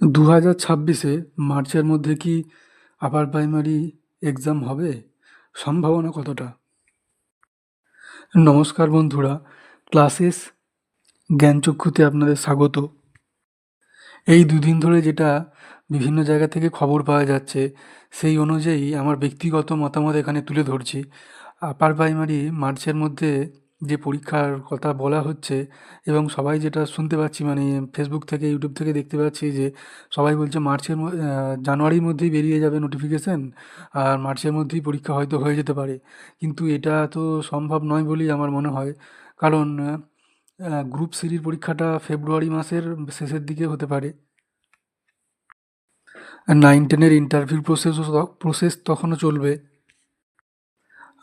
দু হাজার ছাব্বিশে মার্চের মধ্যে কি আপার প্রাইমারি এক্সাম হবে? সম্ভাবনা কতটা? নমস্কার বন্ধুরা, ক্লাসেস জ্ঞানচক্ষুতে আপনাদের স্বাগত। এই দুদিন ধরে যেটা বিভিন্ন জায়গা থেকে খবর পাওয়া যাচ্ছে, সেই অনুযায়ী আমার ব্যক্তিগত মতামত এখানে তুলে ধরছি। আপার প্রাইমারি মার্চের মধ্যে যে পরীক্ষার কথা বলা হচ্ছে এবং সবাই যেটা শুনতে পাচ্ছি মানে ফেসবুক থেকে ইউটিউব থেকে দেখতে পাচ্ছি যে সবাই বলছে মার্চের জানুয়ারির মধ্যেই বেরিয়ে যাবে নোটিফিকেশন আর মার্চের মধ্যেই পরীক্ষা হয়তো হয়ে যেতে পারে। কিন্তু এটা তো সম্ভব নয় বলেই আমার মনে হয়। কারণ গ্রুপ সিরির পরীক্ষাটা ফেব্রুয়ারি মাসের শেষের দিকে হতে পারে। নাইন টেনের ইন্টারভিউ প্রসেসও প্রসেস তখনও চলবে।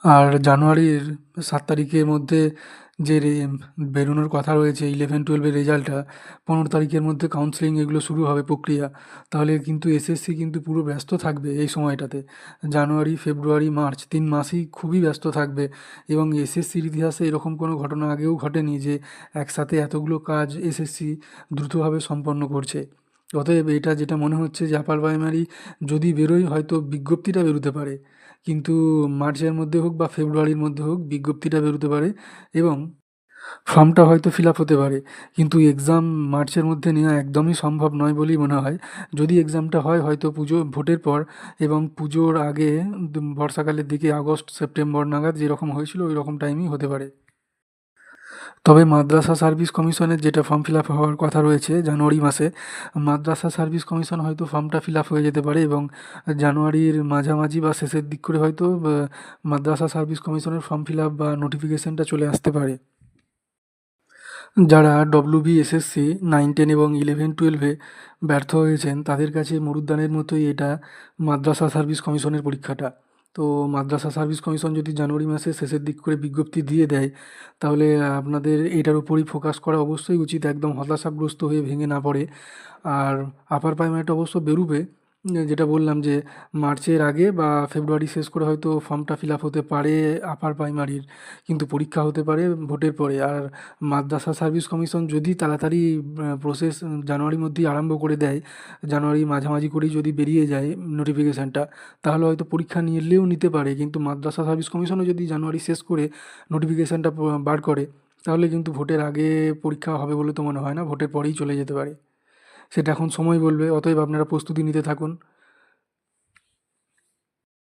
আর জানুয়ারির সাত তারিখের মধ্যে যে রে, বেরোনোর কথা রয়েছে ইলেভেন টুয়েলভের রেজাল্টটা পনেরো তারিখের মধ্যে কাউন্সেলিং এগুলো শুরু হবে প্রক্রিয়া। তাহলে কিন্তু এসএসসি কিন্তু পুরো ব্যস্ত থাকবে এই সময়টাতে। জানুয়ারি, ফেব্রুয়ারি, মার্চ তিন মাসই খুবই ব্যস্ত থাকবে। এবং এসএসসির ইতিহাসে এরকম কোনো ঘটনা আগেও ঘটেনি যে একসাথে এতগুলো কাজ এসএসসি দ্রুতভাবে সম্পন্ন করছে। অতএব এটা যেটা মনে হচ্ছে যে আপার প্রাইমারি যদি বেরোয় হয়তো বিজ্ঞপ্তিটা বেরোতে পারে। কিন্তু মার্চের মধ্যে হোক বা ফেব্রুয়ারির মধ্যে হোক বিজ্ঞপ্তিটা বেরোতে পারে এবং ফর্মটা হয়তো ফিল আপ হতে পারে। কিন্তু এক্সাম মার্চের মধ্যে নেওয়া একদমই সম্ভব নয় বলেই মনে হয়। যদি এক্সামটা হয় হয়তো পুজো, ভোটের পর এবং পুজোর আগে বর্ষাকালের দিকে আগস্ট, সেপ্টেম্বর নাগাদ যেরকম হয়েছিল ওই রকম টাইমই হতে পারে। তবে মাদ্রাসা সার্ভিস কমিশনের যেটা ফর্ম ফিল আপ হওয়ার কথা রয়েছে জানুয়ারি মাসে, মাদ্রাসা সার্ভিস কমিশন হয়তো ফর্মটা ফিল আপ হয়ে যেতে পারে এবং জানুয়ারির মাঝামাঝি বা শেষের দিক করে হয়তো মাদ্রাসা সার্ভিস কমিশনের ফর্ম ফিল আপ বা নোটিফিকেশনটা চলে আসতে পারে। যারা ডব্লিউবি এসএসসি নাইন টেন এবং ইলেভেন টুয়েলভে ব্যর্থ হয়েছেন, তাদের কাছে মরুদ্যানের মতোই এটা মাদ্রাসা সার্ভিস কমিশনের পরীক্ষাটা। তো মাদ্রাসা সার্ভিস কমিশন যদি জানুয়ারি মাসের শেষের দিক করে বিজ্ঞপ্তি দিয়ে দেয়, তাহলে আপনাদের এটার উপরই ফোকাস করা অবশ্যই উচিত, একদম হতাশাগ্রস্ত হয়ে ভেঙে না পড়ে। আর আপার প্রাইমারিটা অবশ্য বেরোবে। যেটা বললাম যে মার্চের আগে বা ফেব্রুয়ারি শেষ করে হয়তো ফর্মটা ফিল আপ হতে পারে, আপার প্রাইমারির কিন্তু পরীক্ষা হতে পারে ভোটের পরে। আর মাদ্রাসা সার্ভিস কমিশন যদি তাড়াতাড়ি প্রসেস জানুয়ারির মধ্যেই আরম্ভ করে দেয়, জানুয়ারি মাঝামাঝি করেই যদি বেরিয়ে যায় নোটিফিকেশানটা তাহলে হয়তো পরীক্ষা নিলেও নিতে পারে। কিন্তু মাদ্রাসা সার্ভিস কমিশনও যদি জানুয়ারি শেষ করে নোটিফিকেশানটা বার করে, তাহলে কিন্তু ভোটের আগে পরীক্ষা হবে বলে তো মনে হয় না, ভোটের পরেই চলে যেতে পারে। সেটা এখন সময় বলবে অতএব আপনারা প্রস্তুতি নিতে থাকুন।